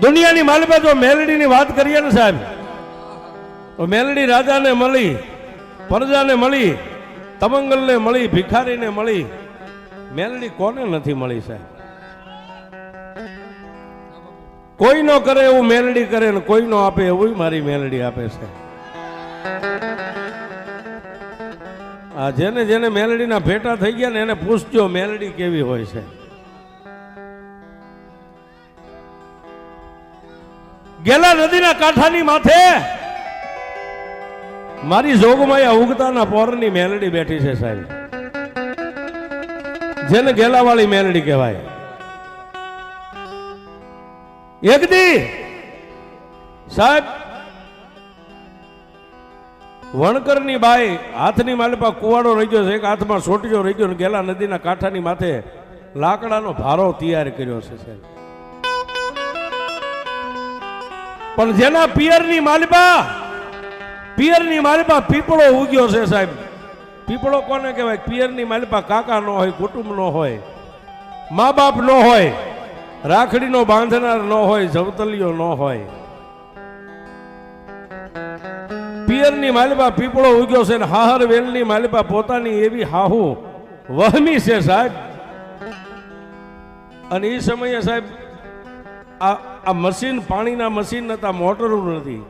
દુનિયાની માલિકા જો મેલડીની વાત કરીએ ને સાહેબ, તો મેલડી રાજાને મળી, પ્રજાને મળી, તમંગલને મળી, ભિખારીને મળી. મેલડી કોને નથી મળી સાહેબ? કોઈ નો કરે એવું મેલડી કરે ને કોઈ નો આપે એવું મારી મેલડી આપે છે આ જેને જેને મેલડીના ભેટા થઈ ગયા ને એને પૂછજો મેલડી કેવી હોય છે ગેલા નદીના કાંઠાની માથે મારી જોગમાયા ઉગતાના પોરની મેલડી બેઠી છે સાહેબ. જેને ગેલાવાળી મેલડી કહેવાય. એક દી સાહેબ, વણકરની બાઈ હાથની માલિપા કુવાડો રહી ગયો છે, એક હાથમાં સોટીયો રહી ગયો ગેલા નદીના કાંઠાની માથે લાકડાનો ભારો તૈયાર કર્યો છે સાહેબ. પણ જેના પિયરની માલિપા પિયરની માલિપા પીપળો ઉગ્યો છે સાહેબ. પીપળો કોને કહેવાય? પિયરની માલિપા કાકા નો હોય, કુટુંબ ન હોય મા બાપ ન હોય, રાખડીનો બાંધનાર ન હોય, જવતલિયો ન હોય. પિયરની માલિપા પીપળો ઉગ્યો છે ને હાહર વેલની માલિપા પોતાની એવી હાહુ વહમી છે સાહેબ. અને એ સમયે સાહેબ, આ આ મશીન પાણીના મશીન નતા મોટરું નથી.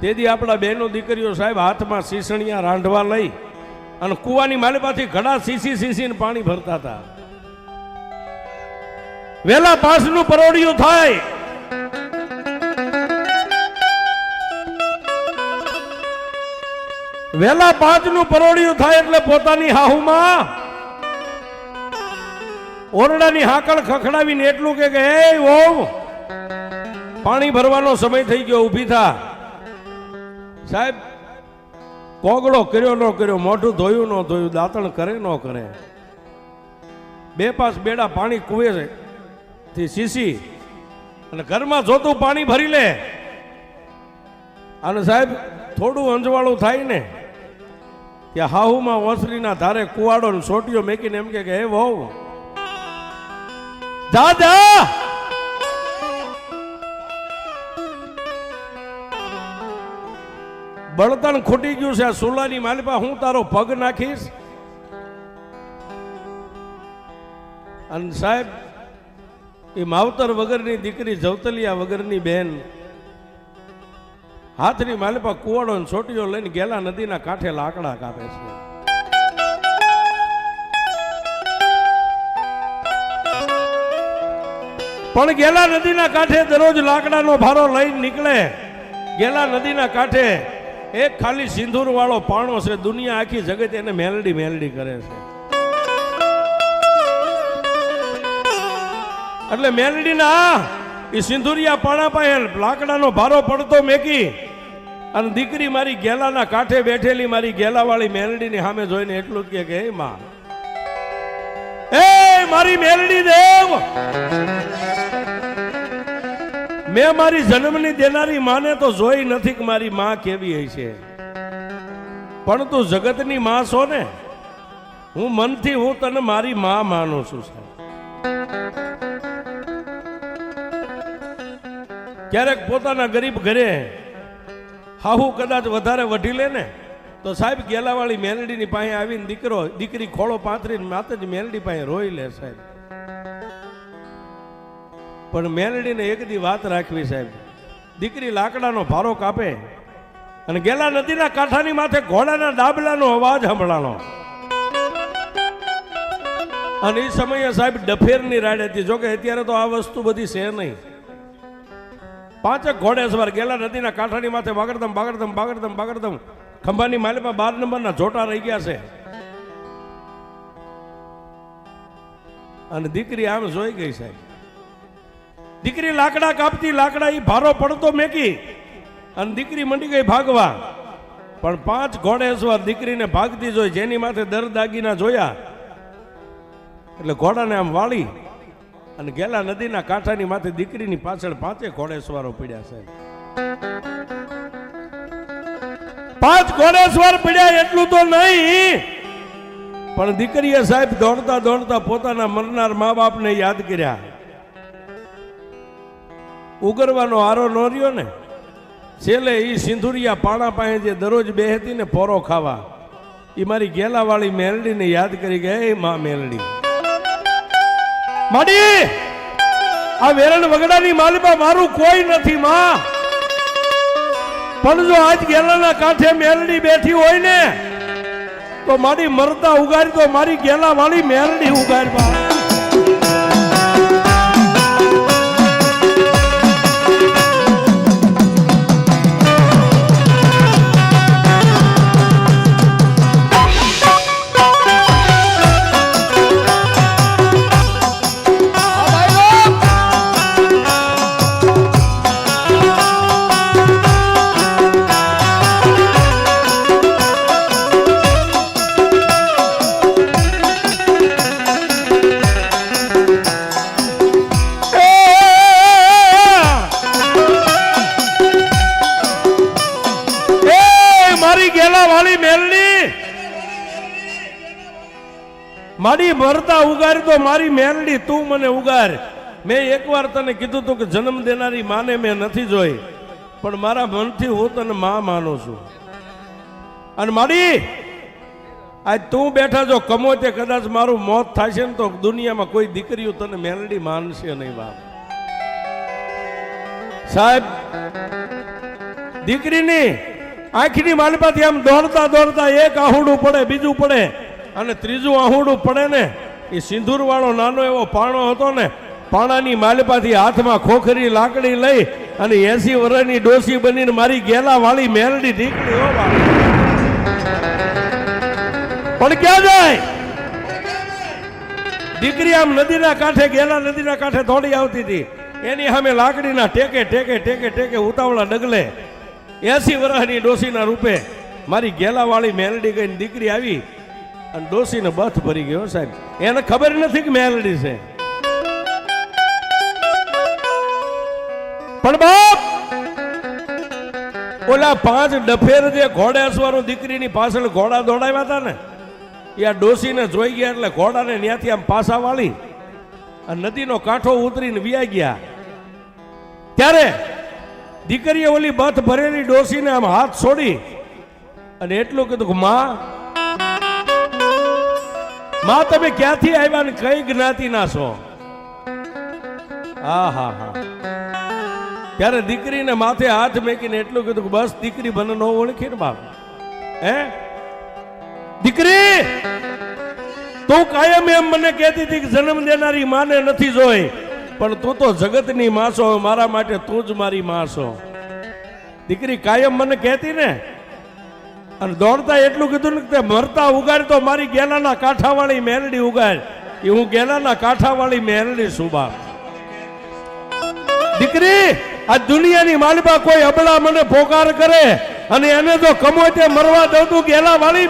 તેથી આપણા બહેનો દીકરીઓ સાહેબ હાથમાં સીસણિયા રાંધવા લઈ અને કુવાની માલિપાથી ઘડા સીસી સીસીને પાણી ભરતા હતા. વેલા પાસનું પરોડિયું થાય. વેલા પાંચનું પરોડિયું થાય એટલે પોતાની હાહુમાં ઓરડાની હાકળ ખખડાવીને એટલું કે એ ઓમ! પાણી ભરવાનો સમય થઈ ગયો, ઊભી થા. સાહેબ, કોગળો કર્યો ન કર્યો, મોઢું ધોયું ન ધોયું, દાંતણ કરે ન કરે. બે પાસ બેડા પાણી કુવે છે થી સીસી અને ઘરમાં જોતું પાણી ભરી લે. અને સાહેબ, થોડું અંજવાળું થાય ને કે હાહુમાં ઓસરીના ધારે કુવાડો ને સોટીઓ મેકીને એમ કે, હે, વહુ જા બળતણ ખૂટી ગયું છે આ સુલાની માલિપા, હું તારો પગ નાખીશ? અને સાહેબ, એ માવતર વગરની દીકરી જવતલિયા વગરની બેન, હાથની માલિપા કુવાડો છોટીઓ લઈને ગેલા નદીના કાંઠે લાકડા કાપે છે. પણ ગેલા નદીના કાંઠે દરરોજ લાકડાનો ભારો લઈને નીકળે. ગેલા નદીના કાંઠે એક ખાલી સિંદૂર વાળો પાણો છે, દુનિયા આખી જગત એને મેલડી મેલડી કરે છે. એટલે મેલડીના એ સિંદુરિયા પાણા પાસે લાકડાનો ભારો પડતો મેકી અને દીકરી મારી ગેલાના કાંઠે બેઠેલી મારી ગેલાવાળી મેલડીની સામે જોઈને એટલું જ કે, હે માં એ મારી મેલડી દેવ મેં મારી જન્મની દેનારી માને તો જોઈ નથી કે મારી માં કેવી છે. પણ તું જગતની માં છો ને, હું મનથી હું તને મારી માં માનું છું, સાહેબ. ક્યારેક પોતાના ગરીબ ઘરે હાહુ કદાચ વધારે વઢી લે ને, તો સાહેબ ગેલાવાળી મેલડીની પાસે આવીને દીકરો, દીકરી ખોળો પાથરીને જ મેલડી પાસે રોઈ લે, સાહેબ. પણ મેલડીને એક દી વાત રાખવી સાહેબ. દીકરી લાકડાનો ભારો કાપે અને ગેલા નદીના કાંઠાની માથે ઘોડાના ડાબલાનો અવાજ સાંભળાનો અને એ સમયે સાહેબ ડફેરની રાડ હતી. જોકે અત્યારે તો આ વસ્તુ બધી છે નહીં. પાંચેક ઘોડે સવાર ગેલા નદીના કાંઠાની માથે બાગડધમ બાગડધમ બાગડધમ બાગડધમ ખંભાની માલિપા બાર નંબરના જોટા રહી ગયા છે. અને દીકરી આમ જોઈ ગઈ સાહેબ. દીકરી લાકડા કાપતી, લાકડા એ ભારો પડતો મેકી અને દીકરી મંડી ગઈ ભાગવા. પણ પાંચ ઘોડેશ્વર દીકરીને ભાગતી જોઈ, જેની માથે દર દાગીના જોયા. એટલે ઘોડાને આમ વાળી અને ગેલા નદીના કાંઠાની માથે દીકરીની પાછળ પાંચે ઘોડેશ્વરો પડ્યા છે પાંચ ઘોડેશ્વર પડ્યા એટલું તો નહીં, પણ દીકરીએ સાહેબ દોડતા દોડતા પોતાના મરનાર મા બાપને યાદ કર્યા. ઉગરવાનો આરો ન રહ્યો ને? છેલ્લે એ સિંધુરિયા પાણા પાસે જે દરરોજ બેહતી ને પોરો ખાવા એ મારી ગેલાવાળી મેલડીને યાદ કરી ગયા એ મા મેલડી. માડી, આ વેરણ વગડાની માલમાં મારું કોઈ નથી, માં. પણ જો આજ ગેલાના કાંઠે મેલડી બેઠી હોય ને, તો મારી મરતા ઉગાડી તો મારી ગેલા વાળી મેલડી ઉગારી તો મારી મેલડી, તું મને ઉગાર. મેં એકવાર તને કીધું તું કે જન્મ દેનારી માને મેં નથી જોઈ, પણ મારા મનથી હું તને માં માનું છું. અને મારી આજ તું બેઠા જો કમો તે કદાચ મારું મોત થશે ને તો દુનિયામાં કોઈ દીકરીઓ તને મેલડી માનશે નહીં, બાપ. સાહેબ, દીકરીની આંખની માલપાથી આમ દોડતા દોડતા એક આહુડું પડે, બીજું પડે, અને ત્રીજું આહુડું પડે ને એ સિંદૂર વાળો નાનો એવો પાણો હતો ને, પાણાની માલપાથી હાથમાં ખોખરી, લાકડી લઈ અને એસી વર્ષની ડોસી બનીને મારી ગેલા વાળી મેલડી નીકળી પણ ક્યાં જાય? દીકરી આમ નદીના કાંઠે, ગેલા નદીના કાંઠે દોડી આવતી હતી. એની સામે લાકડીના ટેકે ટેકે ટેકે ટેકે ઉતાવળા ડગલે. એસી વર્ષની ડોસીના રૂપે મારી ગેલાવાળી મેલડી ગઈને દીકરી આવી. અને ડોસીને બથ ભરી ગયો સાહેબ. એને ખબર નથી કે મેલડી છે. પણ બાપ, ઓલા પાંચ ડફેર જે ઘોડે અસવાનું દીકરીની પાછળ ઘોડા દોડાવ્યા હતા ને, એ આ ડોસીને જોઈ ગયા એટલે ઘોડાને ત્યાંથી આમ પાછા વાળી અને નદીનો કાંઠો ઉતરીને વ્યા ગયા. ત્યારે દીકરીએ ઓલી બથ ભરેલી ડોસીને આમ હાથ છોડી અને એટલું કીધું કે, માં માં, તમે ક્યાંથી આવ્યા ને કઈ જ્ઞાતિના છો? હા હા હા. ત્યારે દીકરીને માથે હાથ મેકીને એટલું કીધું કે બસ દીકરી મને ન ઓળખી ને બાપ. હે? દીકરી, તું કાયમ એમ મને કહેતી હતી કે જન્મ દેનારી માને નથી જોઈ, પણ તું તો જગતની માં છો મારા માટે તું જ મારી માં છો દીકરી કાયમ મને કહેતી ને અને દોડતા એટલું કીધું ને કે મરતા ઉગાડ તો મારી ગેલાના કાંઠાવાળી મેરડી ઉગાડ. એ હું ગેલાના કાંઠાવાળી મેરડી બાપ. દીકરી, આ દુનિયાની માલિબા કોઈ અબળા મને પોકાર કરે અને એને તે મરવા દઉં તું ગેલા વાળી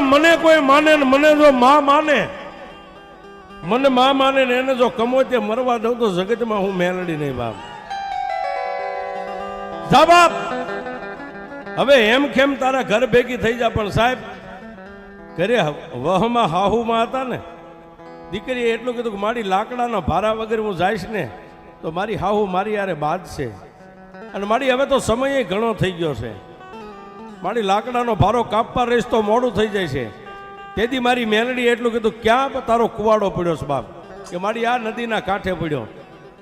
દુનિયાની મને કોઈ માને ને મને જો મા માને, મને મા માને ને એને જો કમો તે મરવા દઉં તો જગતમાં હું મેલડી નહીં બાપ. જા બાપ. હવે એમ કેમ તારા ઘર ભેગી થઈ જા, પણ સાહેબ, ઘરે વહમાં હાહુમાં હતા ને, દીકરીએ એટલું કીધું કે મારી લાકડાના ભારા વગર હું જઈશ ને, તો મારી હાહુ મારી યારે છે અને મારી હવે તો સમય ઘણો થઈ ગયો છે. મારી લાકડાનો ભારો કાપવા રહીશ તો મોડું થઈ જાય છે. તેથી મારી મેલડી એટલું કીધું, ક્યાં તારો કુવાડો પડ્યો છે બાપ. કે મારી આ નદીના કાંઠે પડ્યો.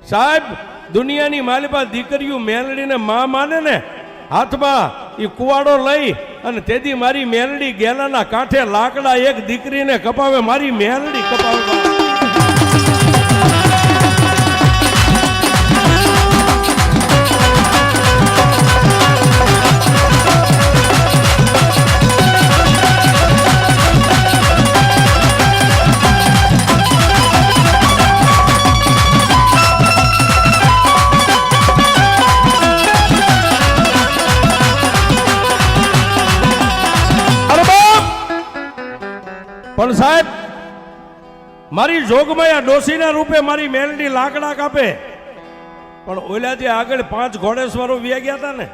સાહેબ, દુનિયાની માલિપા દીકરીઓ મેલડીને માં માને ને, હાથમાં એ કુવાડો લઈ અને તેથી મારી મેલડી ગેલાના કાંઠે લાકડા એક દીકરીને કપાવે, મારી મેલડી કપાવે. મારી જોગમાયા ડોસીના રૂપે મારી મેલડી લાકડા કાપે પણ ઓલા જે આગળ પાંચ ઘોડેશ્વરો વ્યા ગયા હતા ને,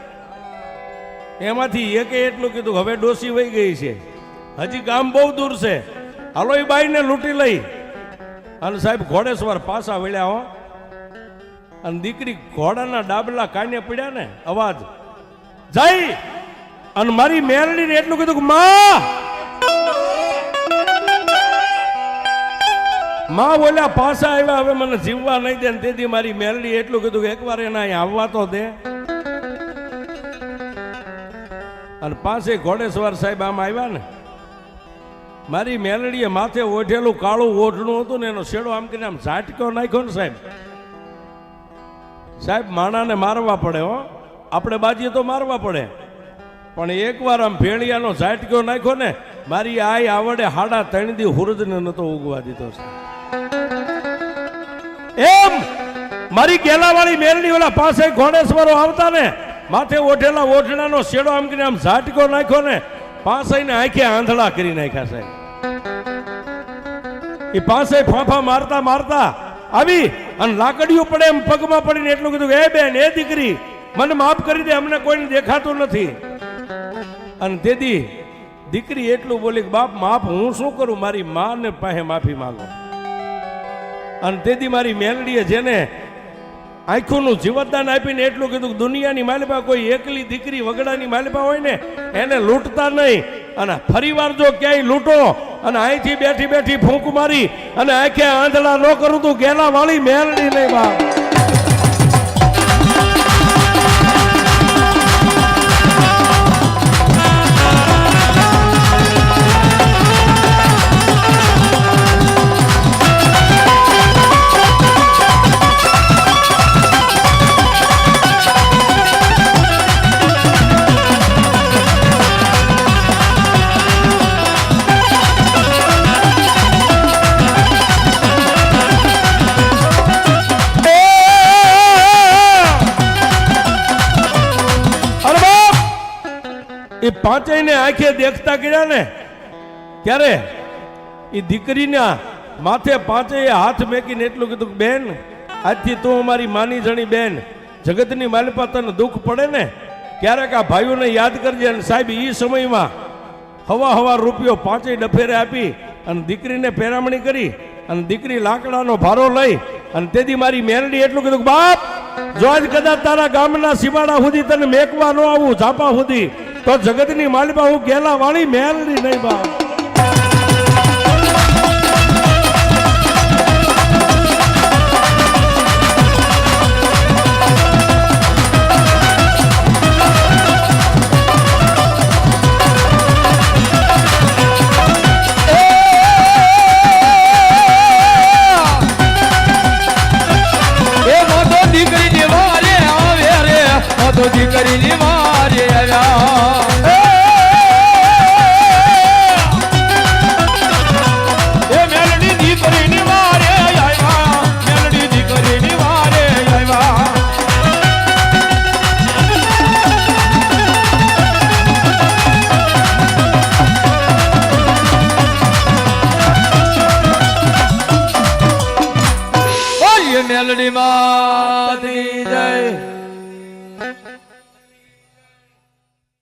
એમાંથી એકે એટલું કીધું હવે ડોસી વહી ગઈ છે. હજી ગામ બહુ દૂર છે. હાલો એ બાઈને લૂંટી લઈ. અને સાહેબ ઘોડેશ્વર પાછા વળ્યા હો. અને દીકરી ઘોડાના ડાબલા કાને પડ્યા ને, અવાજ જઈ અને મારી મેરડીને એટલું કીધું કે, માં! માં બોલ્યા પાછા આવ્યા, હવે મને જીવવા નહીં દે ને તેથી મારી મેલડી એટલું કીધું કે એકવાર એના અહીંયા આવવા તો દે. અને પાસે ઘોડેશ્વર સાહેબ આમ આવ્યા ને, મારી મેલડીએ માથે ઓઢેલું કાળું ઓઢણું હતું ને એનો શેડો આમ કરીને આમ ઝાટકો નાખ્યો ને સાહેબ. સાહેબ, માણાને મારવા પડે હો. આપણે બાજીએ તો મારવા પડે. પણ એકવાર આમ ભેળિયાનો ઝાટક્યો નાખ્યો ને, મારી આઈ આવડે હાડા ત્રણ દી હુરજને નતો ઉગવા દીધો છે એમ? મારી ગેલાવાળી મેરણી ઓલા પાસે ઘોડેશ્વરો આવતા ને, માથે ઓઢેલા ઓઢણાનો શેડો આમ કરીને આમ ઝાટકો નાખ્યો ને પાસે ને આંખે આંધળા કરી નાખ્યા સાહેબ. એ પાસે ફાંફા મારતા મારતા આવી અને લાકડીઓ પડે એમ પગમાં પડીને એટલું કીધું એ બેન, એ દીકરી, મને માફ કરી દે, અમને કોઈને દેખાતું નથી. અને તેથી દીકરી એટલું બોલી કે, બાપ, માફ, હું શું કરું? મારી માને પાસે માફી માંગો. અને તેથી મારી મેલડીએ જેને આંખોનું જીવતદાન આપીને એટલું કીધું દુનિયાની માલિપા કોઈ એકલી દીકરી વગડાની માલિપા હોય ને, એને લૂંટતા નહીં. અને ફરીવાર જો ક્યાંય લૂંટો અને અહીંથી બેઠી બેઠી ફૂંક મારી અને આંખે આંધળા ન કરું તું ગેલા વાળી મેલડી નહીં બાપ પાંચેયને આંખે દેખતા કર્યા ને? ત્યારે એ દીકરીના માથે પાંચેય હાથ મેકીને એટલું કીધું બેન, આજથી તું અમારી માની જણી બેન. જગતની માલિપા તને દુઃખ પડે ને? ક્યારેક આ ભાઈઓને યાદ કરજે. અને સાહેબ એ સમયમાં હવા હવા રૂપિયો પાંચેય ડફેરે આપી અને દીકરીને પેરામણી કરી અને દીકરી લાકડાનો ભારો લઈ અને તેથી મારી મેલડી એટલું કીધું બાપ, જો આજ કદાચ તારા ગામના સીમાડા સુધી તને મેકવા ન આવું, ઝાપા સુધી તો જગતની માલિપા હું ગેલા વાળી મેલડી નહીં બાપ